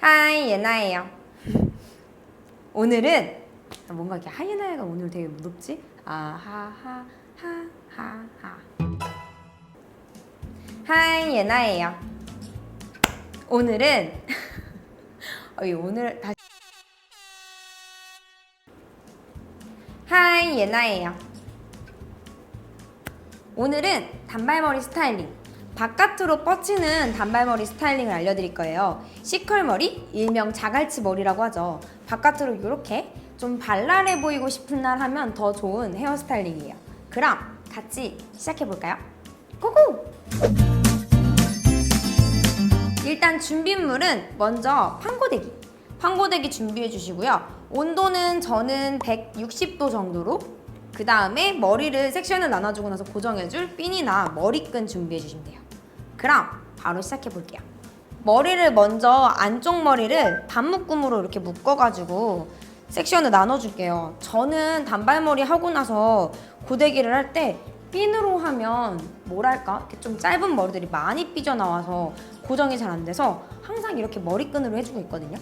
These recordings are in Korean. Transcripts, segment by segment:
하이 예나예요. 오늘은 아, 뭔가 이렇게 하이나이가 오늘 되게 무섭지? 아하하 하하하. 하이 예나예요. 오늘은 어이 오늘 다시 하이 예나예요. 오늘은 단발머리 스타일링 바깥으로 뻗치는 단발머리 스타일링을 알려드릴 거예요 시컬머리 일명 자갈치 머리라고 하죠 바깥으로 이렇게 좀 발랄해 보이고 싶은 날 하면 더 좋은 헤어스타일링이에요 그럼 같이 시작해볼까요? 고고! 일단 준비물은 먼저 판고데기. 판고데기 준비해 주시고요. 온도는 저는 160도 정도로 그 다음에 머리를 섹션을 나눠주고 나서 고정해줄 핀이나 머리끈 준비해 주시면 돼요. 그럼 바로 시작해 볼게요. 머리를 먼저 안쪽 머리를 반묶음으로 이렇게 묶어가지고 섹션을 나눠줄게요. 저는 단발머리 하고 나서 고데기를 할 때 핀으로 하면 뭐랄까 이렇게 좀 짧은 머리들이 많이 삐져나와서 고정이 잘 안 돼서 항상 이렇게 머리끈으로 해주고 있거든요.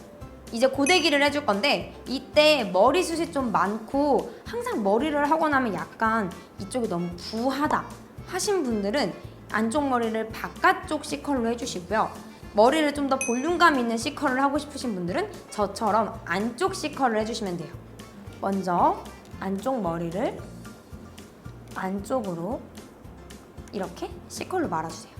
이제 고데기를 해줄 건데 이때 머리숱이 좀 많고 항상 머리를 하고 나면 약간 이쪽이 너무 부하다 하신 분들은 안쪽 머리를 바깥쪽 C컬로 해주시고요. 머리를 좀 더 볼륨감 있는 C컬을 하고 싶으신 분들은 저처럼 안쪽 C컬을 해주시면 돼요. 먼저 안쪽 머리를 안쪽으로 이렇게 C컬로 말아주세요.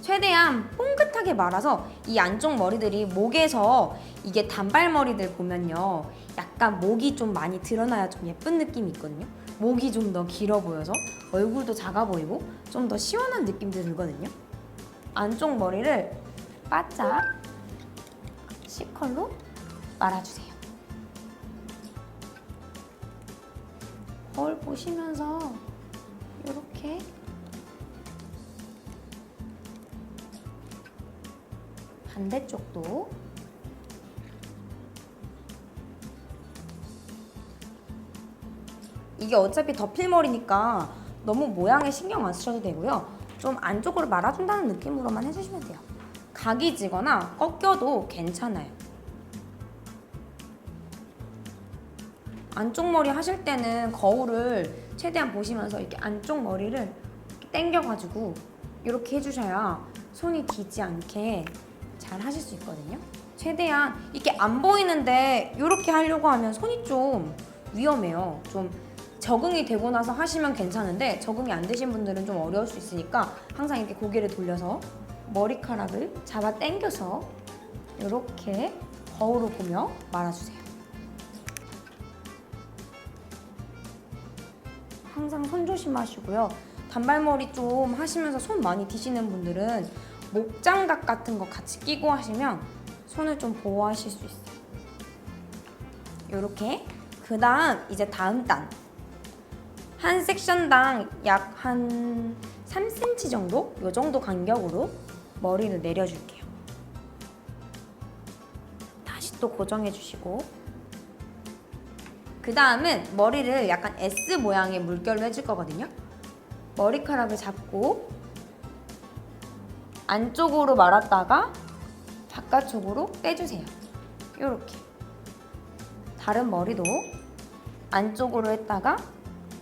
최대한 뽕긋하게 말아서 이 안쪽 머리들이 목에서 이게 단발머리들 보면요. 약간 목이 좀 많이 드러나야 좀 예쁜 느낌이 있거든요. 목이 좀 더 길어 보여서 얼굴도 작아 보이고 좀 더 시원한 느낌도 들거든요. 안쪽 머리를 바짝 C컬로 말아주세요. 거울 보시면서 이렇게 반대쪽도 이게 어차피 덮일머리니까 너무 모양에 신경 안 쓰셔도 되고요. 좀 안쪽으로 말아준다는 느낌으로만 해주시면 돼요. 각이 지거나 꺾여도 괜찮아요. 안쪽 머리 하실 때는 거울을 최대한 보시면서 이렇게 안쪽 머리를 당겨가지고 이렇게 해주셔야 손이 뒤지 않게 잘 하실 수 있거든요. 최대한 이렇게 안 보이는데 이렇게 하려고 하면 손이 좀 위험해요. 좀 적응이 되고 나서 하시면 괜찮은데 적응이 안 되신 분들은 좀 어려울 수 있으니까 항상 이렇게 고개를 돌려서 머리카락을 잡아 당겨서 이렇게 거울을 보며 말아주세요. 항상 손 조심하시고요. 단발머리 좀 하시면서 손 많이 디시는 분들은 목장갑 같은 거 같이 끼고 하시면 손을 좀 보호하실 수 있어요. 이렇게 그 다음 이제 다음 단. 한 섹션당 약 한 3cm 정도? 이 정도 간격으로 머리를 내려줄게요. 다시 또 고정해 주시고 그 다음은 머리를 약간 S 모양의 물결로 해줄 거거든요. 머리카락을 잡고 안쪽으로 말았다가 바깥쪽으로 빼주세요. 이렇게. 다른 머리도 안쪽으로 했다가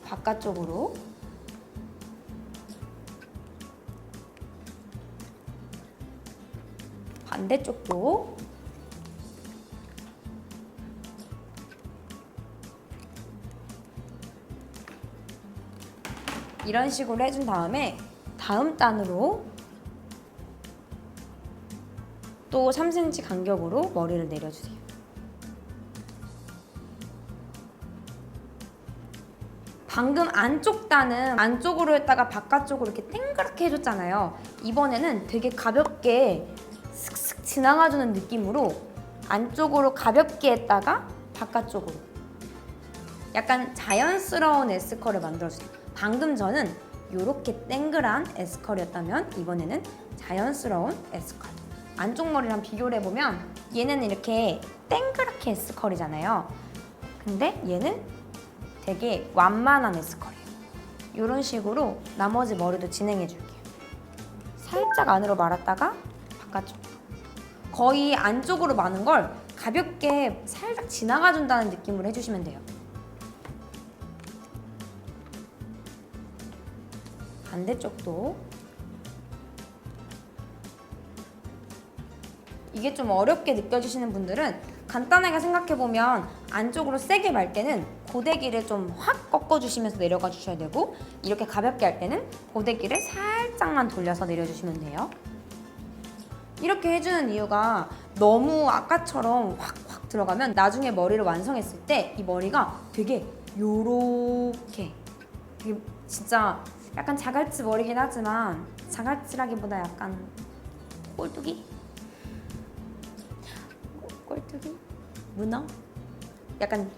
바깥쪽으로 반대쪽도 이런 식으로 해준 다음에 다음 단으로 또 3cm 간격으로 머리를 내려주세요. 방금 안쪽 단은 안쪽으로 했다가 바깥쪽으로 이렇게 땡그랗게 해줬잖아요. 이번에는 되게 가볍게 슥슥 지나가주는 느낌으로 안쪽으로 가볍게 했다가 바깥쪽으로 약간 자연스러운 S컬을 만들어주세요. 방금 저는 이렇게 땡그란 S컬이었다면 이번에는 자연스러운 S컬. 안쪽 머리랑 비교를 해보면 얘는 이렇게 땡그랗게 S컬이잖아요. 근데 얘는 되게 완만한 S컬이에요. 이런 식으로 나머지 머리도 진행해 줄게요. 살짝 안으로 말았다가 바깥쪽. 거의 안쪽으로 많은 걸 가볍게 살짝 지나가 준다는 느낌으로 해주시면 돼요. 반대쪽도 이게 좀 어렵게 느껴지시는 분들은 간단하게 생각해보면 안쪽으로 세게 말 때는 고데기를 좀 확 꺾어주시면서 내려가 주셔야 되고 이렇게 가볍게 할 때는 고데기를 살짝만 돌려서 내려주시면 돼요. 이렇게 해주는 이유가 너무 아까처럼 확확 들어가면 나중에 머리를 완성했을 때 이 머리가 되게 요렇게 되게 진짜 약간 자갈치 머리긴 하지만 자갈치라기보다 약간 꼴뚜기? 꼴뚜기? 문어? 약간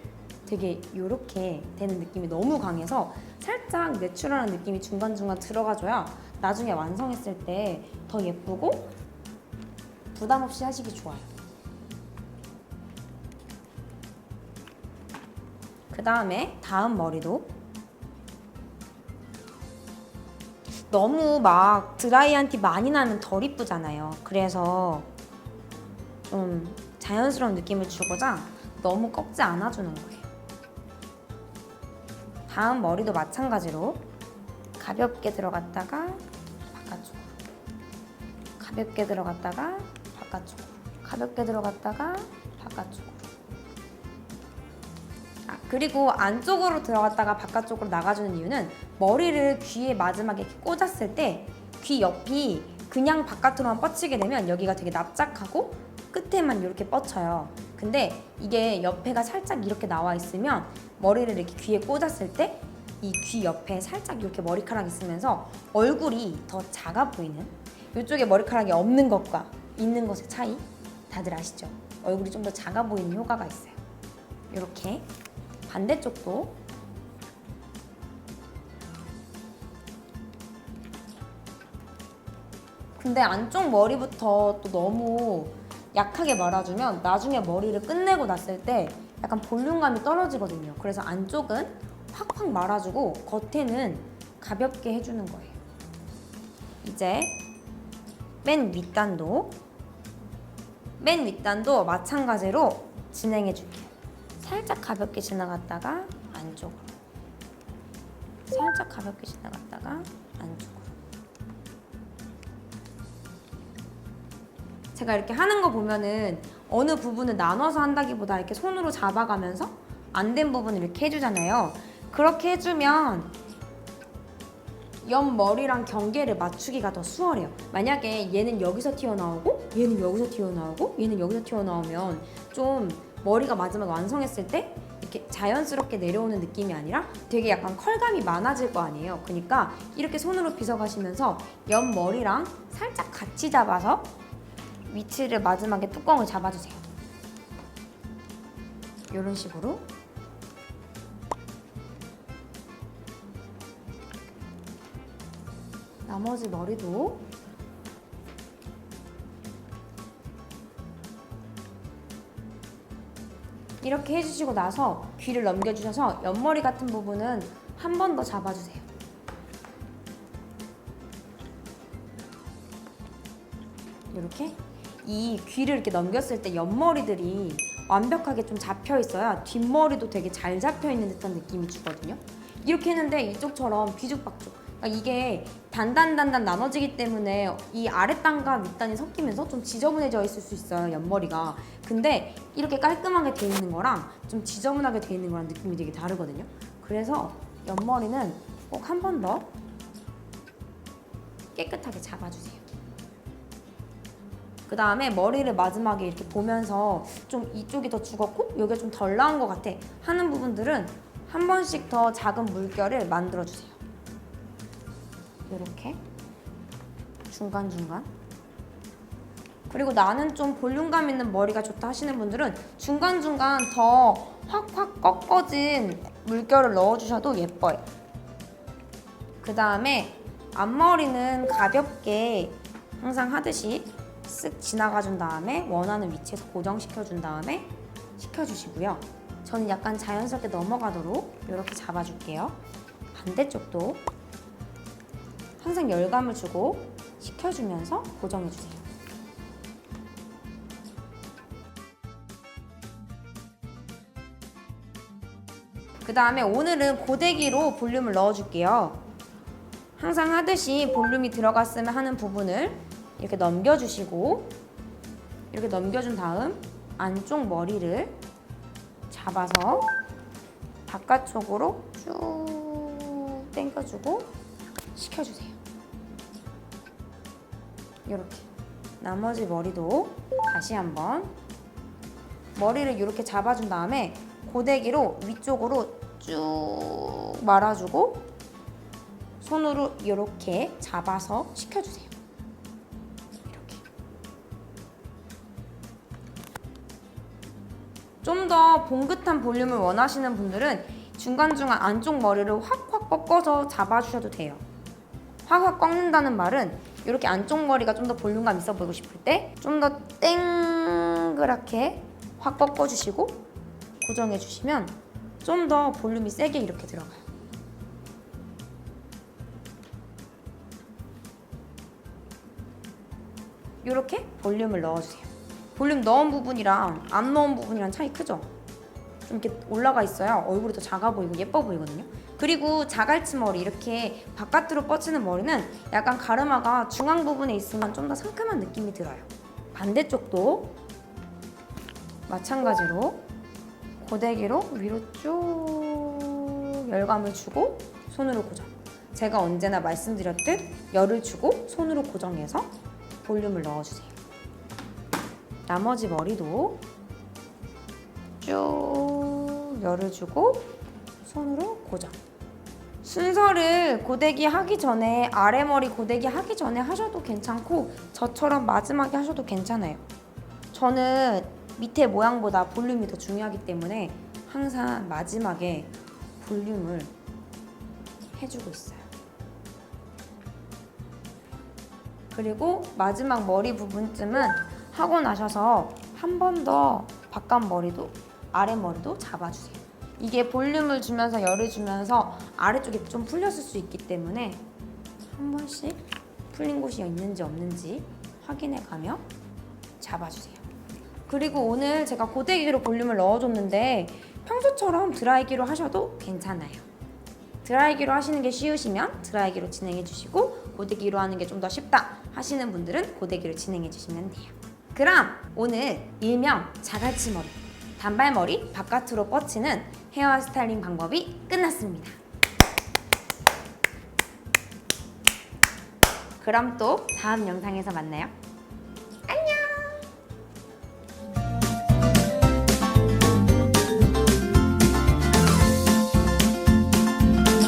되게 요렇게 되는 느낌이 너무 강해서 살짝 내추럴한 느낌이 중간중간 들어가줘야 나중에 완성했을 때 더 예쁘고 부담 없이 하시기 좋아요. 그 다음에 다음 머리도 너무 막 드라이한 티 많이 나면 덜 이쁘잖아요. 그래서 좀 자연스러운 느낌을 주고자 너무 꺾지 않아주는 거예요. 다음 머리도 마찬가지로 가볍게 들어갔다가 바깥쪽으로 가볍게 들어갔다가 바깥쪽으로 가볍게 들어갔다가 바깥쪽으로 아, 그리고 안쪽으로 들어갔다가 바깥쪽으로 나가주는 이유는 머리를 귀에 마지막에 꽂았을 때 귀 옆이 그냥 바깥으로만 뻗치게 되면 여기가 되게 납작하고 끝에만 이렇게 뻗쳐요. 근데 이게 옆에가 살짝 이렇게 나와 있으면 머리를 이렇게 귀에 꽂았을 때 이 귀 옆에 살짝 이렇게 머리카락이 있으면서 얼굴이 더 작아 보이는 이쪽에 머리카락이 없는 것과 있는 것의 차이 다들 아시죠? 얼굴이 좀 더 작아 보이는 효과가 있어요. 이렇게 반대쪽도 근데 안쪽 머리부터 또 너무 약하게 말아주면 나중에 머리를 끝내고 났을 때 약간 볼륨감이 떨어지거든요. 그래서 안쪽은 확확 말아주고 겉에는 가볍게 해주는 거예요. 이제 맨 윗단도 맨 윗단도 마찬가지로 진행해 줄게요. 살짝 가볍게 지나갔다가 안쪽으로 살짝 가볍게 지나갔다가 안쪽으로 제가 이렇게 하는 거 보면은 어느 부분을 나눠서 한다기보다 이렇게 손으로 잡아가면서 안 된 부분을 이렇게 해주잖아요. 그렇게 해주면 옆 머리랑 경계를 맞추기가 더 수월해요. 만약에 얘는 여기서 튀어나오고 얘는 여기서 튀어나오고 얘는 여기서 튀어나오면 좀 머리가 마지막에 완성했을 때 이렇게 자연스럽게 내려오는 느낌이 아니라 되게 약간 컬감이 많아질 거 아니에요. 그러니까 이렇게 손으로 빗어가시면서 옆 머리랑 살짝 같이 잡아서 위치를 마지막에 뚜껑을 잡아주세요. 이런 식으로 나머지 머리도 이렇게 해주시고 나서 귀를 넘겨주셔서 옆머리 같은 부분은 한 번 더 잡아주세요. 이렇게 이 귀를 이렇게 넘겼을 때 옆머리들이 완벽하게 좀 잡혀 있어야 뒷머리도 되게 잘 잡혀 있는 듯한 느낌이 주거든요. 이렇게 했는데 이쪽처럼 비죽박죽. 그러니까 이게 단단단단 나눠지기 때문에 이 아랫단과 윗단이 섞이면서 좀 지저분해져 있을 수 있어요 옆머리가. 근데 이렇게 깔끔하게 돼 있는 거랑 좀 지저분하게 돼 있는 거랑 느낌이 되게 다르거든요. 그래서 옆머리는 꼭 한 번 더 깨끗하게 잡아주세요. 그 다음에 머리를 마지막에 이렇게 보면서 좀 이쪽이 더 죽었고 여기가 좀 덜 나온 것 같아 하는 부분들은 한 번씩 더 작은 물결을 만들어 주세요. 이렇게 중간중간 그리고 나는 좀 볼륨감 있는 머리가 좋다 하시는 분들은 중간중간 더 확확 꺾어진 물결을 넣어주셔도 예뻐요. 그 다음에 앞머리는 가볍게 항상 하듯이 쓱 지나가준 다음에 원하는 위치에서 고정시켜준 다음에 시켜주시고요. 저는 약간 자연스럽게 넘어가도록 이렇게 잡아줄게요. 반대쪽도 항상 열감을 주고 식혀주면서 고정해주세요. 그 다음에 오늘은 고데기로 볼륨을 넣어줄게요. 항상 하듯이 볼륨이 들어갔으면 하는 부분을 이렇게 넘겨주시고 이렇게 넘겨준 다음 안쪽 머리를 잡아서 바깥쪽으로 쭉 당겨주고 식혀주세요. 이렇게 나머지 머리도 다시 한번 머리를 이렇게 잡아준 다음에 고데기로 위쪽으로 쭉 말아주고 손으로 이렇게 잡아서 식혀주세요. 더 봉긋한 볼륨을 원하시는 분들은 중간중간 안쪽 머리를 확확 꺾어서 잡아주셔도 돼요. 확확 꺾는다는 말은 이렇게 안쪽 머리가 좀 더 볼륨감 있어 보이고 싶을 때 좀 더 땡그랗게 확 꺾어주시고 고정해주시면 좀 더 볼륨이 세게 이렇게 들어가요. 이렇게 볼륨을 넣어주세요. 볼륨 넣은 부분이랑 안 넣은 부분이랑 차이 크죠? 좀 이렇게 올라가 있어야 얼굴이 더 작아 보이고 예뻐 보이거든요. 그리고 자갈치 머리 이렇게 바깥으로 뻗치는 머리는 약간 가르마가 중앙 부분에 있으면 좀 더 상큼한 느낌이 들어요. 반대쪽도 마찬가지로 고데기로 위로 쭉 열감을 주고 손으로 고정. 제가 언제나 말씀드렸듯 열을 주고 손으로 고정해서 볼륨을 넣어주세요. 나머지 머리도 쭉 열을 주고 손으로 고정. 순서를 고데기 하기 전에 아래머리 고데기 하기 전에 하셔도 괜찮고 저처럼 마지막에 하셔도 괜찮아요. 저는 밑에 모양보다 볼륨이 더 중요하기 때문에 항상 마지막에 볼륨을 해주고 있어요. 그리고 마지막 머리 부분쯤은 하고 나셔서 한 번 더 바깥 머리도 아래 머리도 잡아주세요. 이게 볼륨을 주면서 열을 주면서 아래쪽이 좀 풀렸을 수 있기 때문에 한 번씩 풀린 곳이 있는지 없는지 확인해 가며 잡아주세요. 그리고 오늘 제가 고데기로 볼륨을 넣어줬는데 평소처럼 드라이기로 하셔도 괜찮아요. 드라이기로 하시는 게 쉬우시면 드라이기로 진행해 주시고 고데기로 하는 게 좀 더 쉽다 하시는 분들은 고데기로 진행해 주시면 돼요. 그럼 오늘 일명 자갈치 머리, 단발머리 바깥으로 뻗치는 헤어 스타일링 방법이 끝났습니다. 그럼 또 다음 영상에서 만나요.